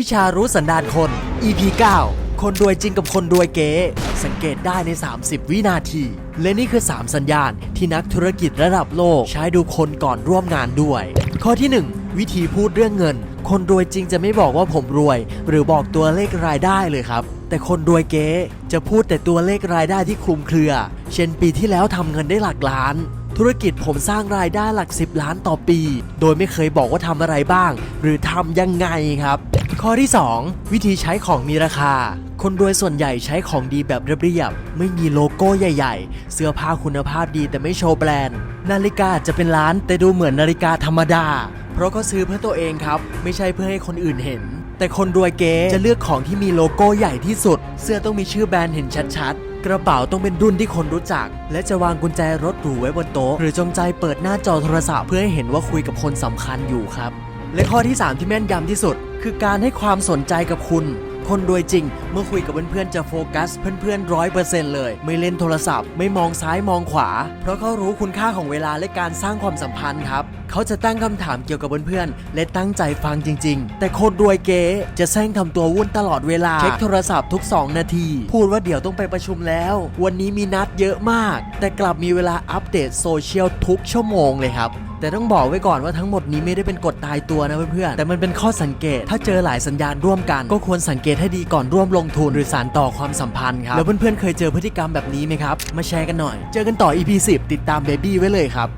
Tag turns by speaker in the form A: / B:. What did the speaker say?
A: วิชารู้สันดานคน EP 9 คนรวยจริงกับคนรวยเก๋สังเกตได้ใน 30 วินาที และนี่คือ 3 สัญญาณที่นักธุรกิจระดับโลกใช้ดูคนก่อนร่วมงานด้วย ข้อที่ 1 วิธีพูดเรื่องเงิน คนรวยจริงจะไม่บอกว่าผมรวย หรือบอกตัวเลขรายได้เลยครับ แต่คนรวยเก๋จะพูดแต่ตัวเลขรายได้ที่คลุมเครือ เช่นปีที่แล้วทำเงินได้หลักล้านธุรกิจผมสร้างรายได้หลัก 10 ล้านต่อปี โดยไม่เคยบอกว่าทำอะไรบ้าง หรือทำยังไงครับ ข้อที่ 2 วิธีใช้ของมีราคา คนรวยส่วนใหญ่ใช้ของดีแบบเรียบๆไม่มีโลโก้ใหญ่ ๆ เสื้อผ้าคุณภาพดีแต่ไม่โชว์แบรนด์ นาฬิกาจะเป็นล้านแต่ดูเหมือนนาฬิกาธรรมดา เพราะเขาซื้อเพื่อตัวเองครับ ไม่ใช่เพื่อให้คนอื่นเห็น แต่คนรวยเก๋จะเลือกของที่มีโลโก้ใหญ่ที่สุด เสื้อต้องมีชื่อแบรนด์เห็นชัดๆ กระเป๋าต้องเป็นรุ่นที่คนรู้จัก และจะวางกุญแจรถหรูไว้บนโต๊ะ หรือจงใจเปิดหน้าจอโทรศัพท์เพื่อให้เห็นว่าคุยกับคนสำคัญอยู่ครับ และข้อที่ 3 ที่แม่นยำที่สุด คือการให้ความสนใจกับคุณ คนรวยจริง เมื่อคุยกับเพื่อนๆจะโฟกัสเพื่อนๆร้อยเปอร์เซ็นต์เลย ไม่เล่นโทรศัพท์ ไม่มองซ้ายมองขวา เพราะเขารู้คุณค่าของเวลาและการสร้างความสัมพันธ์ครับ เขาจะตั้งคำถามเกี่ยวกับเพื่อนๆ และตั้งใจฟังจริง ๆ แต่โคนรรวยเก๋จะแซงทำตัววุ่นตลอดเวลา เช็คโทรศัพท์ทุก 2 นาที พูดว่าเดี๋ยวต้องไปประชุมแล้ว วันนี้มีนัดเยอะมาก แต่กลับมีเวลาอัปเดตโซเชียลทุกชั่วโมงเลยครับแต่ต้องบอกไว้ก่อนว่าทั้งหมดนี้ไม่ได้เป็นกฎตายตัวนะเพื่อนๆ แต่มันเป็นข้อสังเกต ถ้าเจอหลายสัญญาณร่วมกัน ก็ควรสังเกตให้ดีก่อนร่วมลงทุนหรือสานต่อความสัมพันธ์ครับ แล้วเพื่อนๆ เคยเจอพฤติกรรมแบบนี้ไหมครับ มาแชร์กันหน่อย เจอกันต่อ EP 10 ติดตามเบบี้ไว้เลยครับ